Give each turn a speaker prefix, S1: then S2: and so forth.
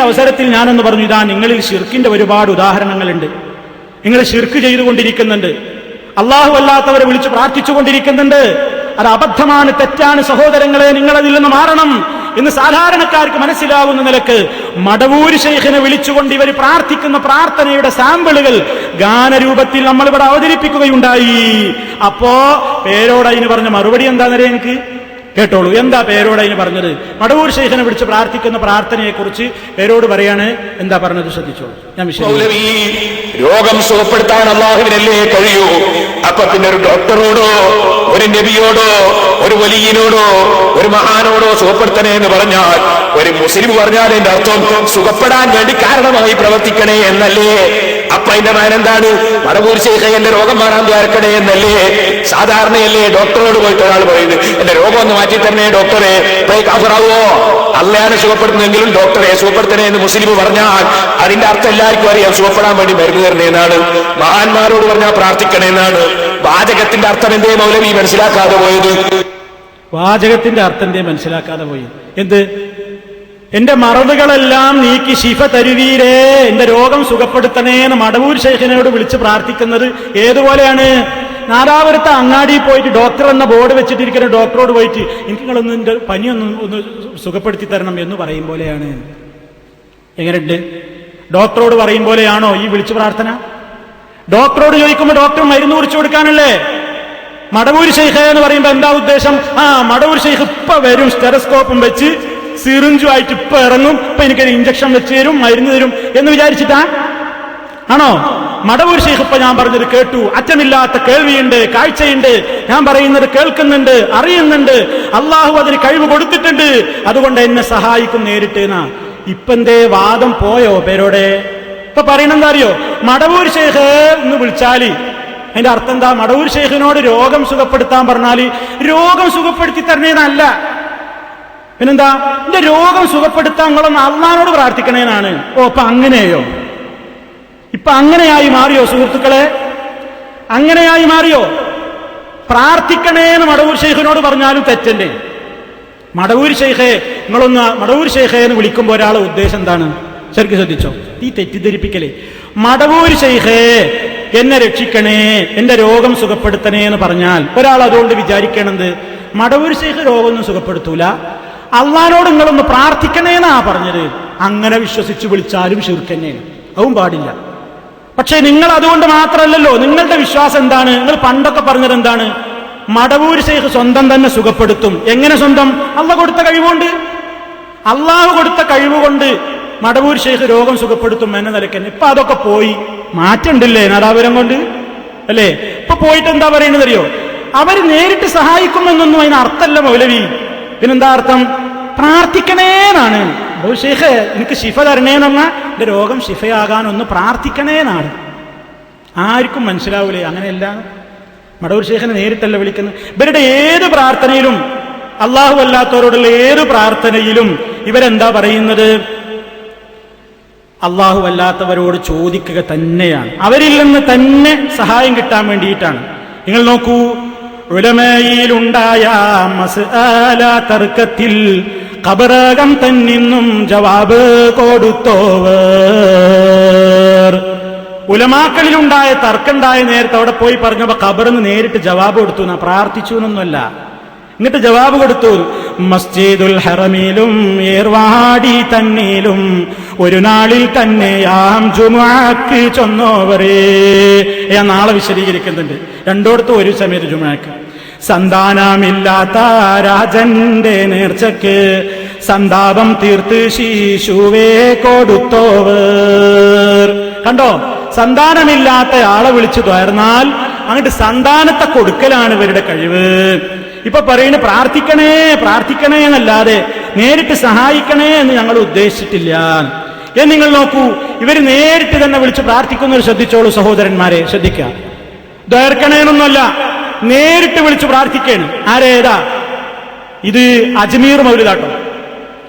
S1: അവസരത്തിൽ ഞാനൊന്ന് പറഞ്ഞു ഇതാ നിങ്ങളിൽ ഷിർക്കിന്റെ ഒരുപാട് ഉദാഹരണങ്ങളുണ്ട്. നിങ്ങൾ ഷിർക്ക് ചെയ്തുകൊണ്ടിരിക്കുന്നുണ്ട്. അള്ളാഹു അല്ലാത്തവരെ വിളിച്ച് പ്രാർത്ഥിച്ചുകൊണ്ടിരിക്കുന്നുണ്ട്. അത് അബദ്ധമാണ് തെറ്റാണ്. സഹോദരങ്ങളെ നിങ്ങൾ അതിൽ നിന്ന് മാറണം. എന്ന് സാധാരണക്കാർക്ക് മനസ്സിലാവുന്ന നിലയ്ക്ക് മടവൂര് ശൈഖിനെ വിളിച്ചുകൊണ്ട് ഇവർ പ്രാർത്ഥിക്കുന്ന പ്രാർത്ഥനയുടെ സാമ്പിളുകൾ ഗാനരൂപത്തിൽ നമ്മൾ ഇവിടെ അവതരിപ്പിക്കുകയുണ്ടായി. അപ്പോ പേരോട് പറഞ്ഞ മറുപടി എന്താണെന്നറിയാം എനിക്ക് കേട്ടോളൂ. എന്താ പേരോട് അതിന് പറഞ്ഞത്? മടവൂർ ശേഷനെ വിളിച്ച് പ്രാർത്ഥിക്കുന്ന പ്രാർത്ഥനയെ കുറിച്ച് പേരോട് പറയാണ്. എന്താ പറഞ്ഞത് ശ്രദ്ധിച്ചോളൂ. ഞാൻ
S2: രോഗം സുഖപ്പെടുത്താൻ അള്ളാഹുവിനല്ലേ കഴിയൂ? അപ്പൊ പിന്നെ ഒരു ഡോക്ടറോടോ ഒരു നബിയോടോ ഒരു വലിയനോടോ ഒരു മഹാനോടോ സുഖപ്പെടുത്തണേ എന്ന് പറഞ്ഞാൽ ഒരു മുസ്ലിം പറഞ്ഞാൽ എന്റെ അർത്ഥം സുഖപ്പെടാൻ വേണ്ടി കാരണമായി പ്രവർത്തിക്കണേ എന്നല്ലേ? അപ്പൊ അതിന്റെ മാൻ എന്താണ് മടവൂർ ശേഖ എന്റെ രോഗം മാറാൻ ദ്വാരക്കണേ എന്നല്ലേ? സാധാരണയല്ലേ ഡോക്ടറോട് പോയിട്ട് ഒരാൾ പറയുന്നത്. എന്റെ രോഗം ഒന്ന് മാറ്റി തന്നെ ഡോക്ടറെ കാഫറാവോ അല്ലയാണ് സുഖപ്പെടുത്തുന്നെങ്കിലും ഡോക്ടറെ സുഖപ്പെടുത്തണേ എന്ന് മുസ്ലിം പറഞ്ഞാൽ അതിന്റെ അർത്ഥം എല്ലാവർക്കും അറിയാം. സുഖപ്പെടാൻ വേണ്ടി മരുന്ന് തരണേ എന്നാണ്. മഹാന്മാരോട് പറഞ്ഞാൽ പ്രാർത്ഥിക്കണേ എന്നാണ്. വാചകത്തിന്റെ അർത്ഥം എന്തേ മൗലവി? മനസ്സിലാക്കാതെ പോയത്.
S1: വാചകത്തിന്റെ അർത്ഥം എന്തേ? മനസ്സിലാക്കാതെ പോയി. എന്ത്? എന്റെ മറവുകളെല്ലാം നീക്കി ശിഫ തരുവീരേ. എന്റെ രോഗം സുഖപ്പെടുത്തണേ എന്ന് മടവൂർ ശേഖനോട് വിളിച്ച് പ്രാർത്ഥിക്കുന്നത് ഏതുപോലെയാണ്? നാദാപുരത്ത് അങ്ങാടിയിൽ പോയിട്ട് ഡോക്ടർ എന്ന ബോർഡ് വെച്ചിട്ടിരിക്കുന്ന ഡോക്ടറോട് പോയിട്ട് എനിക്ക് നിങ്ങളൊന്ന് എന്റെ പനിയൊന്ന് ഒന്ന് സുഖപ്പെടുത്തി തരണം എന്ന് പറയും പോലെയാണ്. എങ്ങനെയുണ്ട്? ഡോക്ടറോട് പറയും പോലെയാണോ ഈ വിളിച്ചു പ്രാർത്ഥന? ഡോക്ടറോട് ചോദിക്കുമ്പോൾ ഡോക്ടർ മരുന്ന് കുറിച്ചു കൊടുക്കാനല്ലേ? മടവൂർ ശൈഖ എന്ന് പറയുമ്പോൾ എന്താ ഉദ്ദേശം? ആ മടവൂർ ശൈഖ് ഇപ്പൊ വരും സ്റ്റെറസ്കോപ്പും വെച്ച് സിറിഞ്ചുമായിട്ട് ഇപ്പൊ ഇറങ്ങും ഇപ്പൊ എനിക്കൊരു ഇഞ്ചക്ഷൻ വെച്ച് തരും മരുന്ന് തരും എന്ന് വിചാരിച്ചിട്ടാ? ആണോ? മടവൂർ ഷെയ്ഖ് ഇപ്പൊ ഞാൻ പറഞ്ഞത് കേട്ടു. അറ്റമില്ലാത്ത കേൾവിയുണ്ട് കാഴ്ചയുണ്ട്. ഞാൻ പറയുന്നത് കേൾക്കുന്നുണ്ട് അറിയുന്നുണ്ട്. അള്ളാഹു അതിന് കഴിവ് കൊടുത്തിട്ടുണ്ട്. അതുകൊണ്ട് എന്നെ സഹായിക്കും നേരിട്ട് എന്നാ ഇപ്പെന്തേ വാദം പോയോ പേരോടെ? ഇപ്പൊ പറയണെന്താ അറിയോ? മടവൂർ ഷെയ്ഖ് എന്ന് വിളിച്ചാൽ അതിന്റെ അർത്ഥം എന്താ? മടവൂർ ഷെയ്ഖിനോട് രോഗം സുഖപ്പെടുത്താൻ പറഞ്ഞാൽ രോഗം സുഖപ്പെടുത്തി തരണേന്നല്ല. പിന്നെന്താ? എന്റെ രോഗം സുഖപ്പെടുത്താൻ നിങ്ങളൊന്ന് അള്ളഹാനോട് പ്രാർത്ഥിക്കണേനാണ് ഓ അപ്പൊ അങ്ങനെയോ? ഇപ്പൊ അങ്ങനെയായി മാറിയോ സുഹൃത്തുക്കളെ? അങ്ങനെയായി മാറിയോ? പ്രാർത്ഥിക്കണേന്ന് മടവൂർ ഷെയ്ഖിനോട് പറഞ്ഞാലും തെറ്റല്ലേ? മടവൂർ ഷെയ്ഖെ നിങ്ങളൊന്ന് മടവൂർ ഷെയ്ഖെ എന്ന് വിളിക്കുമ്പോൾ ഒരാളെ ഉദ്ദേശം എന്താണ്? ശരിക്കും ശ്രദ്ധിച്ചോ? ഈ തെറ്റിദ്ധരിപ്പിക്കലേ മടവൂർ ഷെയ്ഖേ എന്നെ രക്ഷിക്കണേ എന്റെ രോഗം സുഖപ്പെടുത്തണേ എന്ന് പറഞ്ഞാൽ ഒരാൾ അതുകൊണ്ട് വിചാരിക്കണത് മടവൂർ ഷെയ്ഖ് രോഗമൊന്നും സുഖപ്പെടുത്തൂല. അള്ളഹാനോട് നിങ്ങളൊന്ന് പ്രാർത്ഥിക്കണേന്നാ പറഞ്ഞത്. അങ്ങനെ വിശ്വസിച്ച് വിളിച്ചാലും ഷിർക്കന്നെയാണ് അതും പാടില്ല. പക്ഷേ നിങ്ങൾ അതുകൊണ്ട് മാത്രമല്ലല്ലോ നിങ്ങളുടെ വിശ്വാസം എന്താണ്? നിങ്ങൾ പണ്ടൊക്കെ പറഞ്ഞത് എന്താണ്? മടവൂര് ശേഖ് സ്വന്തം തന്നെ സുഖപ്പെടുത്തും. എങ്ങനെ സ്വന്തം? അള്ള കൊടുത്ത കഴിവുകൊണ്ട്. അള്ളാഹു കൊടുത്ത കഴിവുകൊണ്ട് മടവൂർ ശേഖ് രോഗം സുഖപ്പെടുത്തും എന്ന നിലയ്ക്ക് ഇപ്പൊ അതൊക്കെ പോയി. മാറ്റണ്ടില്ലേ നാദാപുരം കൊണ്ട്? അല്ലേ? ഇപ്പൊ പോയിട്ട് എന്താ പറയുന്നത് അറിയോ അവർ നേരിട്ട് സഹായിക്കുമെന്നൊന്നും അതിന് അർത്ഥമല്ല മൗലവി. പിന്നെന്താ അർത്ഥം? പ്രാർത്ഥിക്കണേന്നാണ് ഷെയ്ഖ് എനിക്ക് ശിഫ തരണേന്നെന്ന എന്റെ രോഗം ശിഫയാകാൻ ഒന്ന് പ്രാർത്ഥിക്കണേന്നാണ് ആർക്കും മനസ്സിലാവൂലേ? അങ്ങനെയല്ല. മടവൂർ ശേഖനെ നേരിട്ടല്ല വിളിക്കുന്നത്. ഇവരുടെ ഏത് പ്രാർത്ഥനയിലും അള്ളാഹു അല്ലാത്തവരോടുള്ള ഏത് പ്രാർത്ഥനയിലും ഇവരെന്താ പറയുന്നത്? അള്ളാഹു അല്ലാത്തവരോട് ചോദിക്കുക തന്നെയാണ്. അവരിൽ നിന്ന് തന്നെ സഹായം കിട്ടാൻ വേണ്ടിയിട്ടാണ്. നിങ്ങൾ നോക്കൂ ഉലമയിലുണ്ടായ മസാല തർക്കത്തിൽ കബറകം തന്നിന്നും ജവാബ് കൊടുത്തോവർ. ഉലമാക്കളിലുണ്ടായ തർക്കമുണ്ടായ നേരത്തെ അവിടെ പോയി പറഞ്ഞപ്പോ കബറിന് നേരിട്ട് ജവാബ് കൊടുത്തു എന്നാ പ്രാർത്ഥിച്ചു എന്നൊന്നുമല്ല. എന്നിട്ട് ജവാബ് കൊടുത്തു. മസ്ജിദുൽ ഹറമിലും ഏർവാടി തന്നിലും ഒരു നാളിൽ തന്നെ തന്നെയാം ജുമാക്ക് ചൊന്നോവരേ ഞാൻ നാളെ വിശദീകരിക്കുന്നുണ്ട്. രണ്ടോടത്തും ഒരു സമയത്ത് ജുമാക്ക് സന്താനമില്ലാത്ത രാജന്റെ നേർച്ചക്ക് സന്താപം തീർത്ത് ശിശുവേ കൊടുത്തോവർ കണ്ടോ? സന്താനമില്ലാത്ത ആളെ വിളിച്ചു തുയർന്നാൽ അങ്ങോട്ട് സന്താനത്തെ കൊടുക്കലാണ് ഇവരുടെ കഴിവ്. ഇപ്പൊ പറയുന്നത് പ്രാർത്ഥിക്കണേ പ്രാർത്ഥിക്കണേ എന്നല്ലാതെ നേരിട്ട് സഹായിക്കണേ എന്ന് ഞങ്ങൾ ഉദ്ദേശിച്ചിട്ടില്ല. എന്ന് നിങ്ങൾ നോക്കൂ ഇവർ നേരിട്ട് തന്നെ വിളിച്ച് പ്രാർത്ഥിക്കുന്നവർ ശ്രദ്ധിച്ചോളൂ സഹോദരന്മാരെ ശ്രദ്ധിക്കുക ദ്വയർക്കണേനൊന്നുമല്ല നേരിട്ട് വിളിച്ച് പ്രാർത്ഥിക്കുകയാണ്. ആരേതാ? ഇത് അജ്മീർ മൗലിദാട്ടോ.